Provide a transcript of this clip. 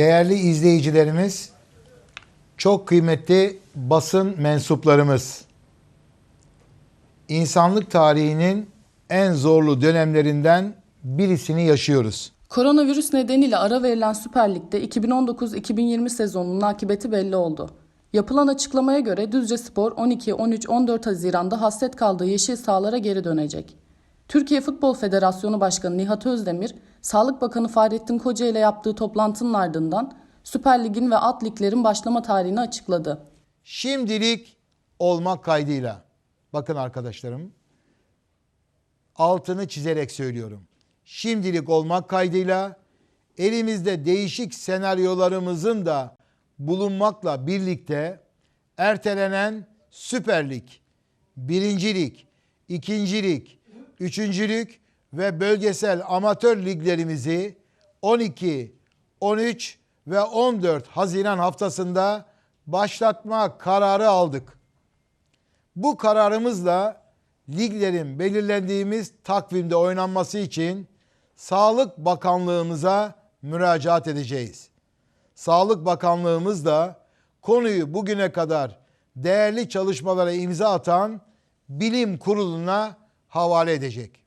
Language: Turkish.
Değerli izleyicilerimiz, çok kıymetli basın mensuplarımız. İnsanlık tarihinin en zorlu dönemlerinden birisini yaşıyoruz. Koronavirüs nedeniyle ara verilen Süper Lig'de 2019-2020 sezonunun akıbeti belli oldu. Yapılan açıklamaya göre Düzce Spor 12, 13, 14 Haziran'da hasret kaldığı yeşil sahalara geri dönecek. Türkiye Futbol Federasyonu Başkanı Nihat Özdemir, Sağlık Bakanı Fahrettin Koca ile yaptığı toplantının ardından Süper Lig'in ve alt liglerin başlama tarihini açıkladı. Şimdilik olmak kaydıyla. Bakın arkadaşlarım. Altını çizerek söylüyorum. Şimdilik olmak kaydıyla elimizde değişik senaryolarımızın da bulunmakla birlikte ertelenen Süper Lig, Birincilik, İkincilik, Üçüncülük ve bölgesel amatör liglerimizi 12, 13 ve 14 Haziran haftasında başlatma kararı aldık. Bu kararımızla liglerin belirlendiğimiz takvimde oynanması için Sağlık Bakanlığımıza müracaat edeceğiz. Sağlık Bakanlığımız da konuyu bugüne kadar değerli çalışmalara imza atan bilim kuruluna havale edecek.